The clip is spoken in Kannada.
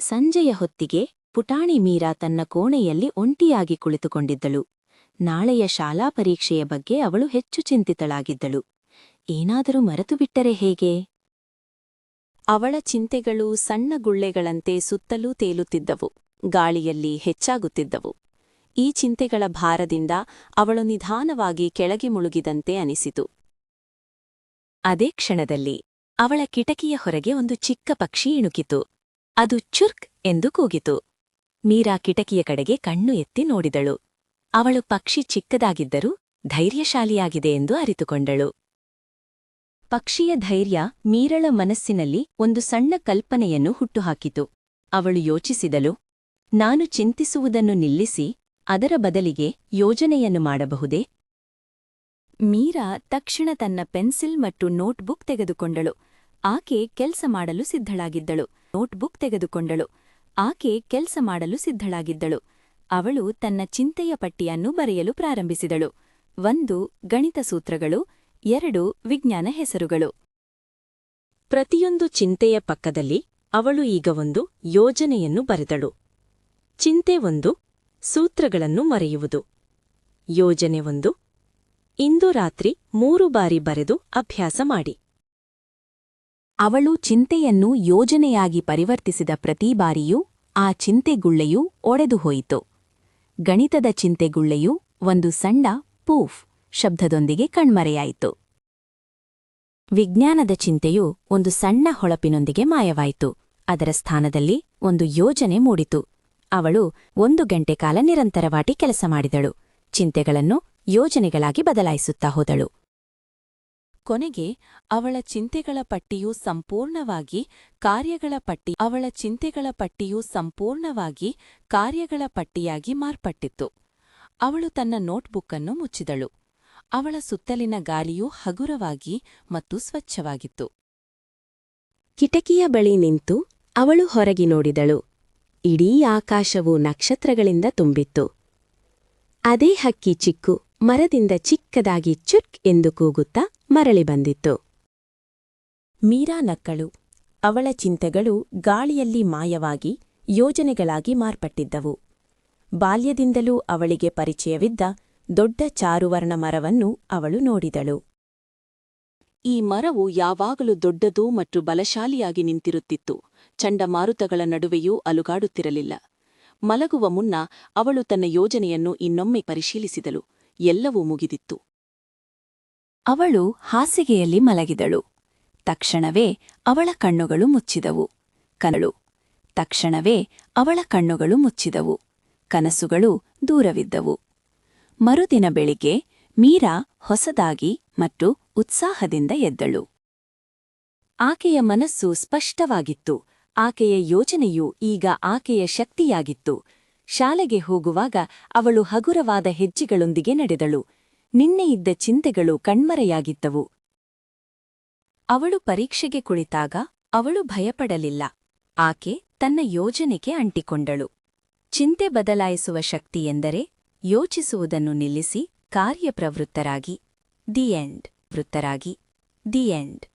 ಸಂಜೆಯ ಹೊತ್ತಿಗೆ ಪುಟಾಣಿ ಮೀರಾ ತನ್ನ ಕೋಣೆಯಲ್ಲಿ ಒಂಟಿಯಾಗಿ ಕುಳಿತುಕೊಂಡಿದ್ದಳು. ನಾಳೆಯ ಶಾಲಾ ಪರೀಕ್ಷೆಯ ಬಗ್ಗೆ ಅವಳು ಹೆಚ್ಚು ಚಿಂತಿತಳಾಗಿದ್ದಳು. ಏನಾದರೂ ಮರೆತು ಬಿಟ್ಟರೆ ಹೇಗೆ? ಅವಳ ಚಿಂತೆಗಳು ಸಣ್ಣ ಗುಳ್ಳೆಗಳಂತೆ ಸುತ್ತಲೂ ತೇಲುತ್ತಿದ್ದವು, ಗಾಳಿಯಲ್ಲಿ ಹೆಚ್ಚಾಗುತ್ತಿದ್ದವು. ಈ ಚಿಂತೆಗಳ ಭಾರದಿಂದ ಅವಳು ನಿಧಾನವಾಗಿ ಕೆಳಗೆ ಮುಳುಗಿದಂತೆ ಅನಿಸಿತು. ಅದೇ ಕ್ಷಣದಲ್ಲಿ ಅವಳ ಕಿಟಕಿಯ ಹೊರಗೆ ಒಂದು ಚಿಕ್ಕ ಪಕ್ಷಿ ಇಣುಕಿತು. ಅದು ಚುರ್ಕ್ ಎಂದು ಕೂಗಿತು. ಮೀರಾ ಕಿಟಕಿಯ ಕಡೆಗೆ ಕಣ್ಣು ಎತ್ತಿ ನೋಡಿದಳು. ಅವಳು ಪಕ್ಷಿ ಚಿಕ್ಕದಾಗಿದ್ದರೂ ಧೈರ್ಯಶಾಲಿಯಾಗಿದೆ ಎಂದು ಅರಿತುಕೊಂಡಳು. ಪಕ್ಷಿಯ ಧೈರ್ಯ ಮೀರಳ ಮನಸ್ಸಿನಲ್ಲಿ ಒಂದು ಸಣ್ಣ ಕಲ್ಪನೆಯನ್ನು ಹುಟ್ಟುಹಾಕಿತು. ಅವಳು ಯೋಚಿಸಿದಳು, ನಾನು ಚಿಂತಿಸುವುದನ್ನು ನಿಲ್ಲಿಸಿ, ಅದರ ಬದಲಿಗೆ ಯೋಜನೆಯನ್ನು ಮಾಡಬಹುದೇ? ಮೀರಾ ತಕ್ಷಣ ತನ್ನ ಪೆನ್ಸಿಲ್ ಮತ್ತು ನೋಟ್ಬುಕ್ ತೆಗೆದುಕೊಂಡಳು. ಆಕೆ ಕೆಲಸ ಮಾಡಲು ಸಿದ್ಧಳಾಗಿದ್ದಳು. ನೋಟ್ಬುಕ್ ತೆಗೆದುಕೊಂಡಳು. ಆಕೆ ಕೆಲಸ ಮಾಡಲು ಸಿದ್ಧಳಾಗಿದ್ದಳು. ಅವಳು ತನ್ನ ಚಿಂತೆಯ ಪಟ್ಟಿಯನ್ನು ಬರೆಯಲು ಪ್ರಾರಂಭಿಸಿದಳು. ಒಂದು, ಗಣಿತ ಸೂತ್ರಗಳು. ಎರಡು, ವಿಜ್ಞಾನ ಹೆಸರುಗಳು. ಪ್ರತಿಯೊಂದು ಚಿಂತೆಯ ಪಕ್ಕದಲ್ಲಿ ಅವಳು ಈಗ ಒಂದು ಯೋಜನೆಯನ್ನು ಬರೆದಳು. ಚಿಂತೆ ಒಂದು, ಸೂತ್ರಗಳನ್ನು ಮರೆಯುವುದು. ಯೋಜನೆ ಒಂದು, ಇಂದು ರಾತ್ರಿ ಮೂರು ಬಾರಿ ಬರೆದು ಅಭ್ಯಾಸ ಮಾಡಿ. ಅವಳು ಚಿಂತೆಯನ್ನು ಯೋಜನೆಯಾಗಿ ಪರಿವರ್ತಿಸಿದ ಪ್ರತಿ ಬಾರಿಯೂ ಆ ಚಿಂತೆಗುಳ್ಳೆಯೂ ಒಡೆದು ಹೋಯಿತು. ಗಣಿತದ ಚಿಂತೆಗುಳ್ಳೆಯೂ ಒಂದು ಸಣ್ಣ ಪೂಫ್ ಶಬ್ದದೊಂದಿಗೆ ಕಣ್ಮರೆಯಾಯಿತು. ವಿಜ್ಞಾನದ ಚಿಂತೆಯು ಒಂದು ಸಣ್ಣ ಹೊಳಪಿನೊಂದಿಗೆ ಮಾಯವಾಯಿತು. ಅದರ ಸ್ಥಾನದಲ್ಲಿ ಒಂದು ಯೋಜನೆ ಮೂಡಿತು. ಅವಳು ಒಂದು ಗಂಟೆ ಕಾಲ ನಿರಂತರವಾಗಿ ಕೆಲಸ ಮಾಡಿದಳು. ಚಿಂತೆಗಳನ್ನು ಯೋಜನೆಗಳಾಗಿ ಬದಲಾಯಿಸುತ್ತಾ ಹೋದಳು. ಕೊನೆಗೆ ಅವಳ ಚಿಂತೆಗಳ ಪಟ್ಟಿಯು ಸಂಪೂರ್ಣವಾಗಿ ಕಾರ್ಯಗಳ ಪಟ್ಟಿ, ಅವಳ ಚಿಂತೆಗಳ ಪಟ್ಟಿಯು ಸಂಪೂರ್ಣವಾಗಿ ಕಾರ್ಯಗಳ ಪಟ್ಟಿಯಾಗಿ ಮಾರ್ಪಟ್ಟಿತ್ತು. ಅವಳು ತನ್ನ ನೋಟ್ಬುಕ್ಕನ್ನು ಮುಚ್ಚಿದಳು. ಅವಳ ಸುತ್ತಲಿನ ಗಾಳಿಯು ಹಗುರವಾಗಿ ಮತ್ತು ಸ್ವಚ್ಛವಾಗಿತ್ತು. ಕಿಟಕಿಯ ಬಳಿ ನಿಂತು ಅವಳು ಹೊರಗಿ ನೋಡಿದಳು. ಇಡೀ ಆಕಾಶವು ನಕ್ಷತ್ರಗಳಿಂದ ತುಂಬಿತ್ತು. ಅದೇ ಹಕ್ಕಿ ಚಿಕ್ಕು ಮರದಿಂದ ಚಿಕ್ಕದಾಗಿ ಚುರ್ಕ್ ಎಂದು ಕೂಗುತ್ತಾ ಮರಳಿ ಬಂದಿತ್ತು. ಮೀರಾ ನಕ್ಕಳು. ಅವಳ ಚಿಂತೆಗಳು ಗಾಳಿಯಲ್ಲಿ ಮಾಯವಾಗಿ ಯೋಜನೆಗಳಾಗಿ ಮಾರ್ಪಟ್ಟಿದ್ದವು. ಬಾಲ್ಯದಿಂದಲೂ ಅವಳಿಗೆ ಪರಿಚಯವಿದ್ದ ದೊಡ್ಡ ಚಾರುವರ್ಣ ಮರವನ್ನು ಅವಳು ನೋಡಿದಳು. ಈ ಮರವು ಯಾವಾಗಲೂ ದೊಡ್ಡದು ಮತ್ತು ಬಲಶಾಲಿಯಾಗಿ ನಿಂತಿರುತ್ತಿತ್ತು. ಚಂಡಮಾರುತಗಳ ನಡುವೆಯೂ ಅಲುಗಾಡುತ್ತಿರಲಿಲ್ಲ. ಮಲಗುವ ಮುನ್ನ ಅವಳು ತನ್ನ ಯೋಜನೆಯನ್ನು ಇನ್ನೊಮ್ಮೆ ಪರಿಶೀಲಿಸಿದಳು. ಎಲ್ಲವೂ ಮುಗಿದಿತ್ತು. ಅವಳು ಹಾಸಿಗೆಯಲ್ಲಿ ಮಲಗಿದಳು. ತಕ್ಷಣವೇ ಅವಳ ಕಣ್ಣುಗಳು ಮುಚ್ಚಿದವು. ಕನಳು. ತಕ್ಷಣವೇ ಅವಳ ಕಣ್ಣುಗಳು ಮುಚ್ಚಿದವು. ಕನಸುಗಳು ದೂರವಿದ್ದವು. ಮರುದಿನ ಬೆಳಿಗ್ಗೆ ಮೀರಾ ಹೊಸದಾಗಿ ಮತ್ತು ಉತ್ಸಾಹದಿಂದ ಎದ್ದಳು. ಆಕೆಯ ಮನಸ್ಸು ಸ್ಪಷ್ಟವಾಗಿತ್ತು. ಆಕೆಯ ಯೋಜನೆಯು ಈಗ ಆಕೆಯ ಶಕ್ತಿಯಾಗಿತ್ತು. ಶಾಲೆಗೆ ಹೋಗುವಾಗ ಅವಳು ಹಗುರವಾದ ಹೆಜ್ಜೆಗಳೊಂದಿಗೆ ನಡೆದಳು. ನಿನ್ನೆ ಇದ್ದ ಚಿಂತೆಗಳು ಕಣ್ಮರೆಯಾಗಿದ್ದವು. ಅವಳು ಪರೀಕ್ಷೆಗೆ ಕುಳಿತಾಗ ಅವಳು ಭಯಪಡಲಿಲ್ಲ. ಆಕೆ ತನ್ನ ಯೋಜನೆಗೆ ಅಂಟಿಕೊಂಡಳು. ಚಿಂತೆ ಬದಲಾಯಿಸುವ ಶಕ್ತಿ ಎಂದರೆ ಯೋಚಿಸುವುದನ್ನು ನಿಲ್ಲಿಸಿ ಕಾರ್ಯಪ್ರವೃತ್ತರಾಗಿ, ದಿ ಎಂಡ್ ವೃತ್ತರಾಗಿ, ದಿ ಎಂಡ್.